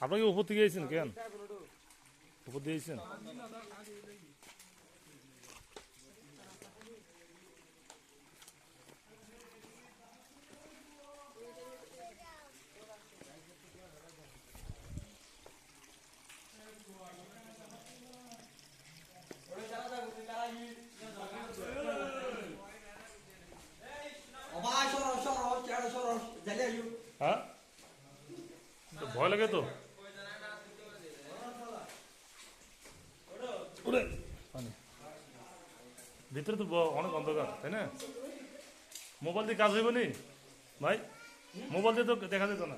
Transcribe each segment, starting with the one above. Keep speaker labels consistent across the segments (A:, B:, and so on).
A: আপনাকে উপর থেকে গেছেন কেন? উপর দিয়ে গেছেন হ্যাঁ? তো ভয় লাগে তো? ভিতরে তো ব- অনেক অন্ধকার তাই না মোবাইল দিয়ে কাজ হইব নি ভাই মোবাইল দিয়ে তো দেখা যেত না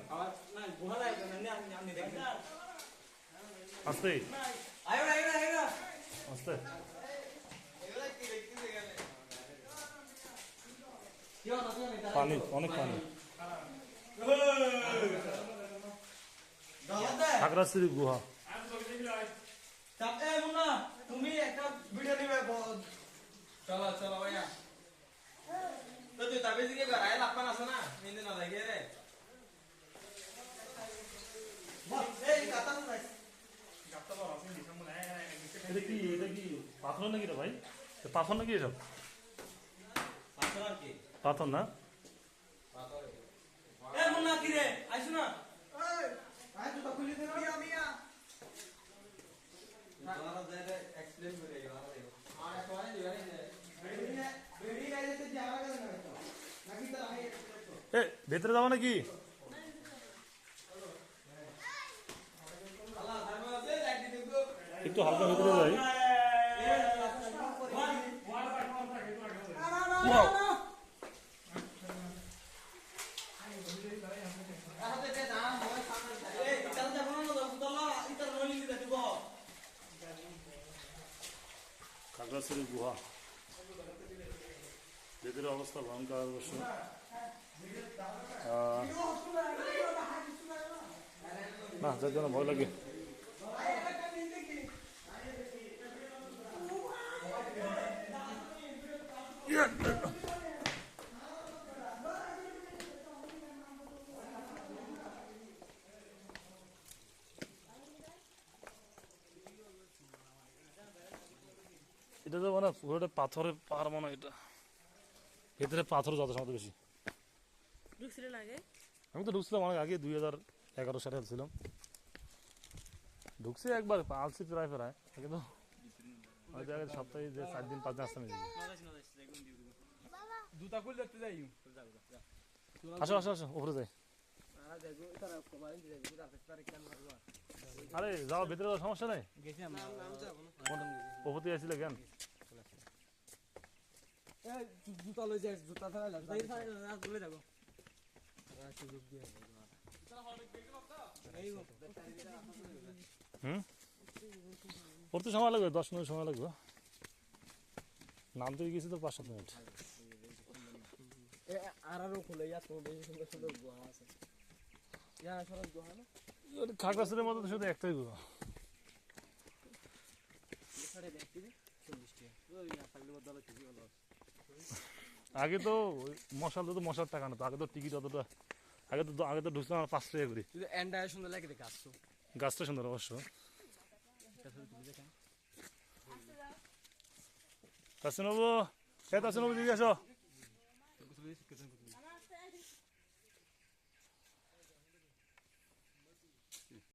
A: আস্তে আস্তে পানি অনেক পানি
B: গালাতে
A: গুহা
B: চাপ এ মুন্না তুমি একটা ভিডিও নিবে
C: চলো চলো ভাইয়া। তো তুই তাবে দিকে গড়াই লাপান আছে না? মিন্দে না লাগে রে
A: এটা কি এটা কি? পাথর নাকি রে ভাই? পাথর নাকি এসব
C: পাথর কি?
A: পাথর না?
B: এ মুন্না কি রে আইছো না?
A: এ ভেতরে যাব নাকি? একটু হালকা ভেতরে যাই। খাগড়াছড়ি গুহা। ভেতরের অবস্থা ভয়ঙ্কর অবশ্য। না, যার জন্য ভয় লাগে। এটা তো মানে পুরোটা পাথরের পাহাড় মনে এটা। ভেতরে পাথর যত সময় বেশি।
D: ঢুকছিলেন আগে
A: আমি তো ঢুকছিলাম অনেক আগে দুই হাজার এগারো সালে ছিলাম ঢুকছি একবার আলছি প্রায় প্রায় কিন্তু হয়তো আগে সপ্তাহে যে চার দিন পাঁচ দিন আসতাম এদিকে।
C: জুতা খুলে দেখতে যাই
A: আসো আসো আসো উপরে যাই আরে যাও ভেতরে যাওয়ার সমস্যা নেই উপর দিয়ে আসছিলে কেন
C: জুতা লই যাই জুতা ধরা
D: যাব
A: হুম ওর তো সময় লাগবে দশ মিনিট সময় লাগবে। নামতে গেছি তো পাঁচ সাত মিনিট। খাগড়াছড়ির মতো তো শুধু একটাই গুহা।
C: সাড়ে দে চল্লিশ টাকা ওই না থাকলে বদলা ঠিকই ভালো
A: আগে তো মশাল তো মশার টাকা না তো আগে তো টিকিট অতটা আগে তো আগে তো ঢুকতাম আমার পাঁচ টাকা করি
C: এন্ডায় সুন্দর লাগে গাছ
A: গাছটা সুন্দর অবশ্য। তাসিনবাবু হ্যাঁ এ দিদি আসো।